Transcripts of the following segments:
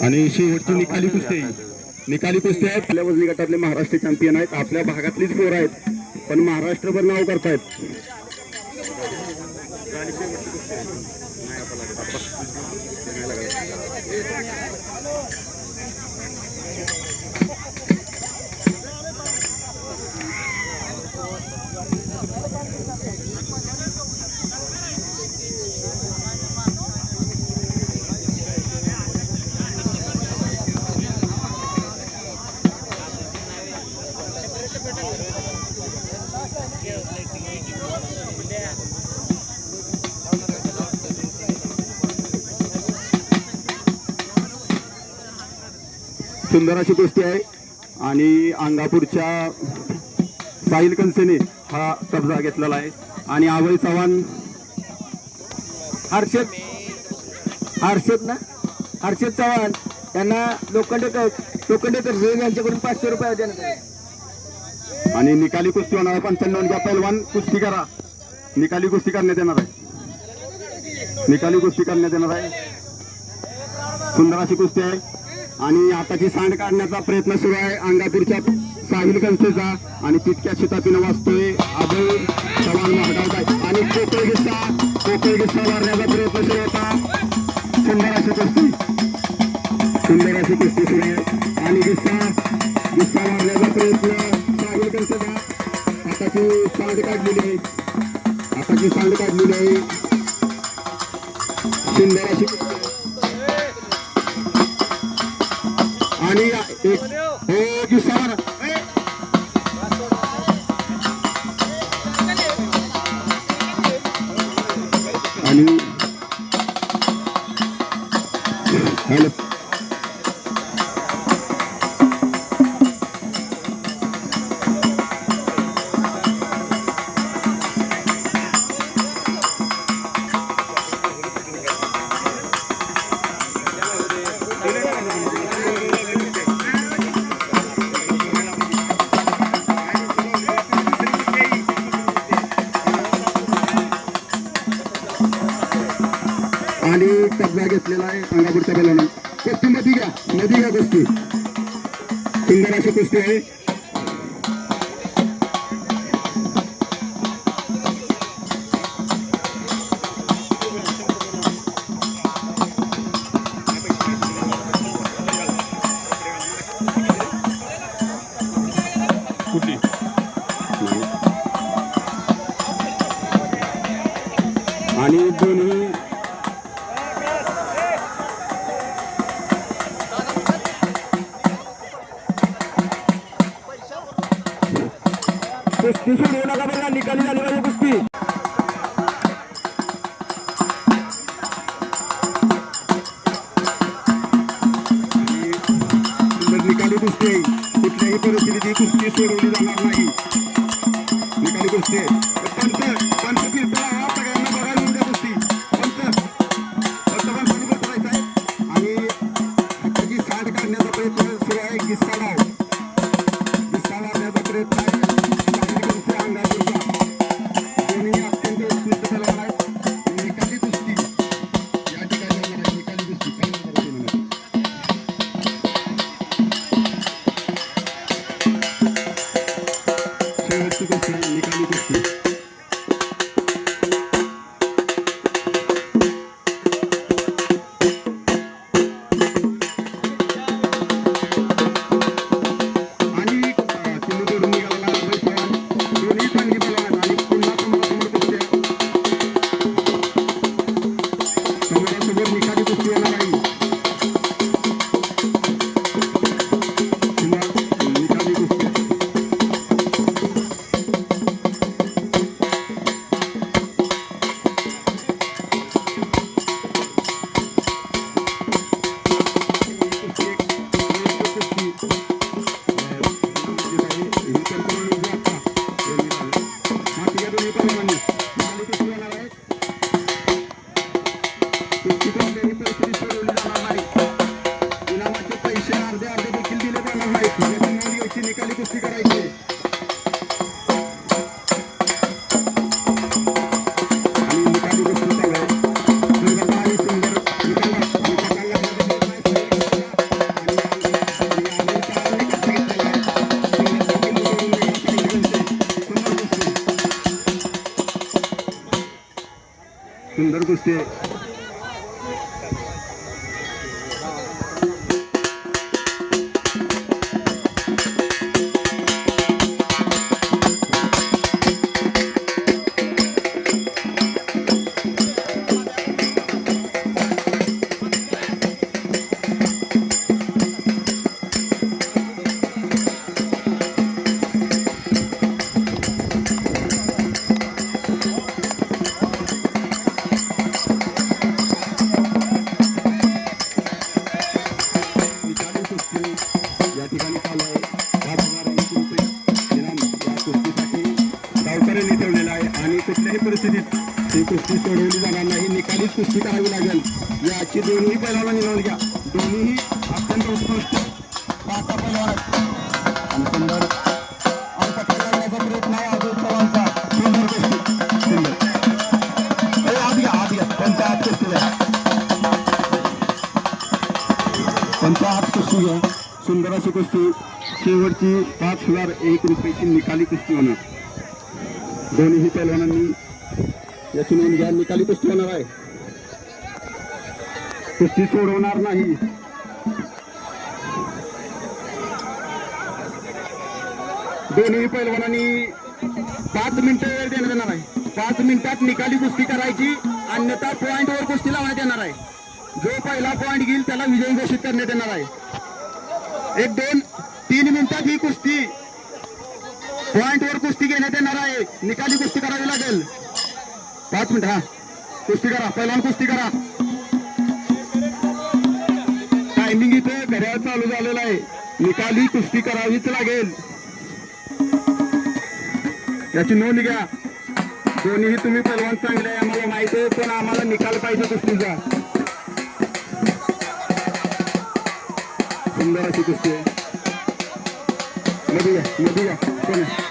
आणि शेवटची निकाली कुस्ती. निकाली कुस्ती आहेत. आपल्या वजनी गटातले महाराष्ट्र चॅम्पियन आहेत. आपल्या भागातलीच पोरं आहेत. पण महाराष्ट्रभर नाव करतायत. सुंदर अशी गोष्टी आहे. आणि अंगापूरच्या साहिल कनसेने हा कब्जा घेतलेला आहे. आणि आवई चव्हाण हर्षद हर्षद ना? हर्षद चव्हाण त्यांना लोखंडेकर लोखंडेकर तर यांच्याकडून पाचशे रुपये देण्यात आणि निकाली कुस्ती होणार आहे. पंच्याण्णव घ्या पैलवान कुस्ती करा. निकाली कुस्ती करण्यात येणार आहे. निकाली कुस्ती करण्यात येणार आहे. सुंदर अशी कुस्ती आहे. आणि आताची सांड काढण्याचा प्रयत्न सुरू आहे अंगापूरच्या साहिल कनसेचा आणि तितक्या शितापीनं वाचतोय अभय चव्हाण महागावचा. आहे. आणि कोकळ गिस्सा कोकळ गिस्सा मारण्याचा प्रयत्न सुरू होता. सुंदर अशी कुस्ती. सुंदर अशी कुस्ती सुरू आहे. आणि गिस्सा गिस्सा मारण्याचा प्रयत्न साहिल कनसेचा आताची सांड काढलेली आहे. आताची सांड काढलेली आहे. सुंदर अशी आणि एक हो किसान सुंदर अशी कुस्ती आहे कुठली आणि दोन्ही ठिकाणी बघा निकाली झाली पाहिजे कुस्ती. निकाली कुस्ती कुठल्याही परिस्थितीत ही कुस्ती सोडवली जाणार नाही. निकाली कुस्ती कुस्ती आहे कुस्ती करावी लागेल. याची दोन्ही पैलवानांनी नोंद घ्या. दोन्हीही अत्यंत उत्कृष्ट. पैलवान आहेत. आणि सुंदर प्रयत्न आहे चव्हाणचा. सुंदर कुस्ती सुंदर. आत घ्या आत घ्या. त्यांच्या कुस्ती हात कुस्ती घ्या. सुंदर अशी कुस्ती. शेवटची पाच हजार एक रुपयाची निकाली कुस्ती होणार. दोन्हीही पैलवानांनी याची नोंद घ्या. निकाली कुस्ती होणार आहे. कुस्ती सोडवणार नाही. दोन्ही पैलवानांनी पाच मिनिटं वेळ देण्यात येणार आहे. पाच मिनिटात निकाली कुस्ती करायची अन्यथा पॉईंटवर कुस्ती लावण्यात येणार आहे. जो पहिला पॉईंट घेईल त्याला विजयी घोषित करण्यात येणार आहे. एक दोन तीन मिनिटात ही कुस्ती पॉईंटवर कुस्ती घेण्यात येणार आहे. निकाली कुस्ती करावी लागेल. पाच मिनिट हा. कुस्ती करा. पहिला कुस्ती करा. इथे घड्याळ चालू झालेला आहे. निकाली कुस्ती करावीच लागेल. याची नोंद घ्या. दोन्हीही तुम्ही पहिलवान चांगले आहे आम्हाला माहिती आहे पण आम्हाला निकाल पाहिजे कुस्तीचा. सुंदर अशी कुस्ती आहे. मध्ये या मध्ये या कोण आहे?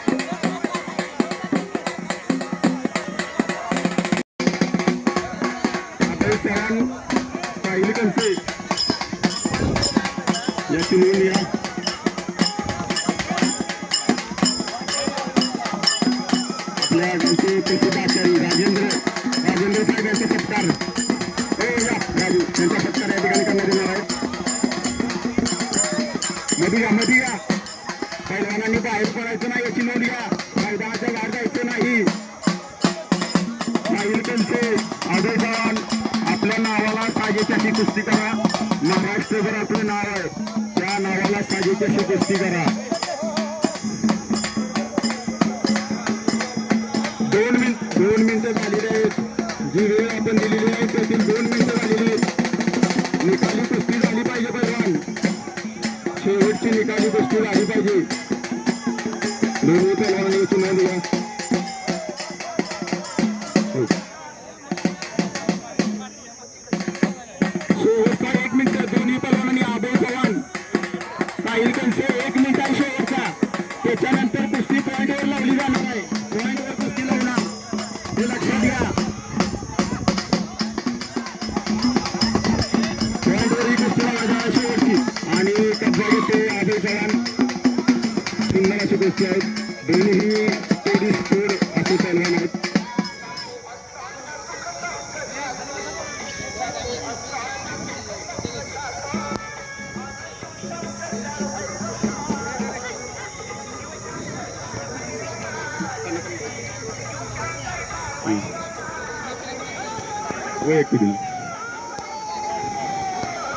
वैयक्तिक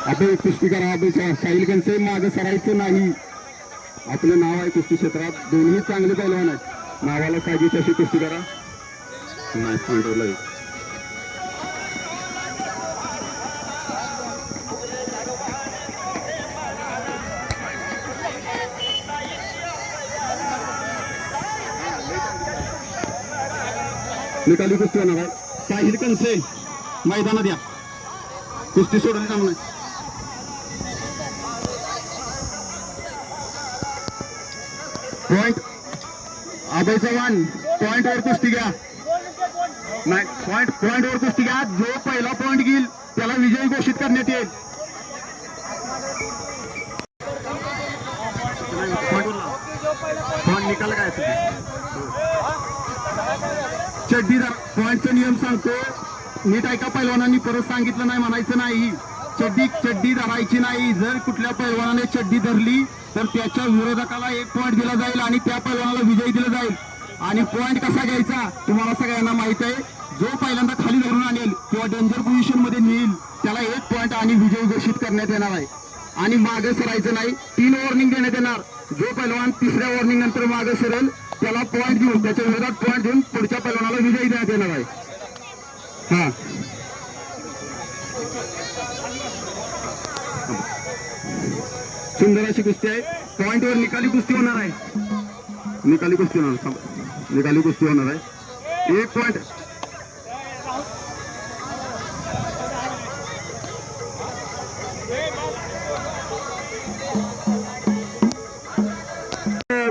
अभय कुस्ती करा अभय साहिल मागं सरायचं नाही. आपलं नाव आहे कुस्ती क्षेत्रात. दोन्ही चांगले पैलवान आहेत. नावाला साजेची अशी कुस्ती करा नाही येऊ. निकाली कुस्ती होणार आहे. साहिल कंसे मैदानात या. कुस्ती सोडून काम नाही. पॉइंट अभय चव्हाण पॉइंट वर कुस्ती घ्या. नाही पॉइंट पॉइंट वर कुस्ती घ्या. जो पहिला पॉइंट घेईल त्याला विजयी घोषित करण्यात येईल. पॉइंट निकाल काय चड्डीदार पॉइंटचा नियम सांगतो. नीट ऐका पैलवानांनी परत सांगितलं नाही म्हणायचं नाही. चड्डी चड्डी धरायची नाही. जर कुठल्या पैलवानाने चड्डी धरली तर त्याच्या विरोधकाला एक पॉईंट दिला जाईल आणि त्या पैलवानाला विजयी दिला जाईल. आणि पॉईंट कसा घ्यायचा तुम्हाला सगळ्यांना माहीत आहे. जो पहिल्यांदा खाली धरून आणेल किंवा डेंजर पोझिशनमध्ये नेईल त्याला एक पॉईंट आणि विजयी घोषित करण्यात येणार आहे. आणि मागे सरायचं नाही तीन वॉर्निंग देण्यात येणार. जो पैलवान तिसऱ्या वॉर्निंग नंतर मागे सरेल त्याला पॉईंट देऊन त्याच्या विरोधात पॉईंट देऊन पुढच्या पैलवानाला विजयी देण्यात येणार आहे हा सुंदर अशी कुस्ती आहे. पॉइंट वर निकाली कुस्ती होणार आहे. निकाली कुस्ती होणार निकाली कुस्ती होणार आहे. एक पॉईंट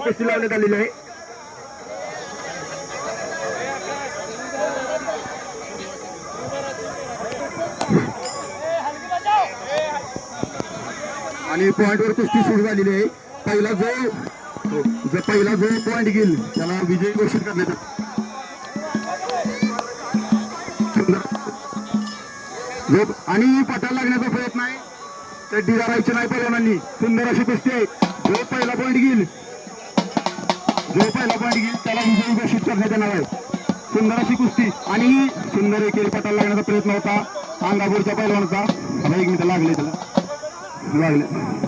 कुस्ती लावण्यात आलेली आहे. आणि पॉईंटवर कुस्ती सुरू झालेली आहे. पहिला जो जो पहिला जो पॉईंट घेईल त्याला विजयी घोषित करण्यात आणि पटायला लागण्याचा प्रयत्न आहे. ते डिगारायचे नाही पहिल्यांनी सुंदर अशी कुस्ती आहे. जो पहिला पॉईंट घेईल जो पहिला पॉईंट घेईल त्याला विजयी घोषित करण्यात येणार आहे. सुंदर अशी कुस्ती. आणि सुंदर एकेरी पटायला लागण्याचा प्रयत्न होता. अंगापूरच्या पहिलवानाचा एक मिनिट लागले त्याला. लागले